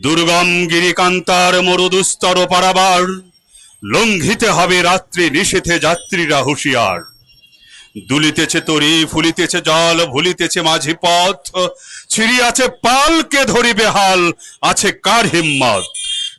দুর্গম গিরিকান্তার মরুদুস্তর পারাবার, লঙ্ঘিতে হবে রাত্রি নিষেধে যাত্রীরা হুঁশিয়ার। দুলিতেছে তরি, ফুলিতেছে জল, ভুলিতেছে মাঝি পথ, ছিড়িয়াছে পালকে ধরিবে হাল আছে কার হিম্মত?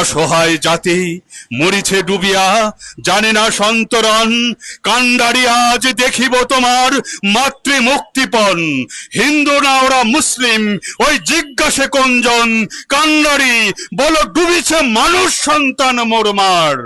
অসহায় জাতি মরিছে ডুবিয়া, জানে না সন্তরণ। কান্ডারি আজ দেখিব তোমার মাতৃ মুক্তিপণ হিন্দু না ওরা মুসলিম, ওই জিজ্ঞাসে কোনজন? কান্ডারি, বলো, ডুবিছে মানুষ সন্তান মোরমার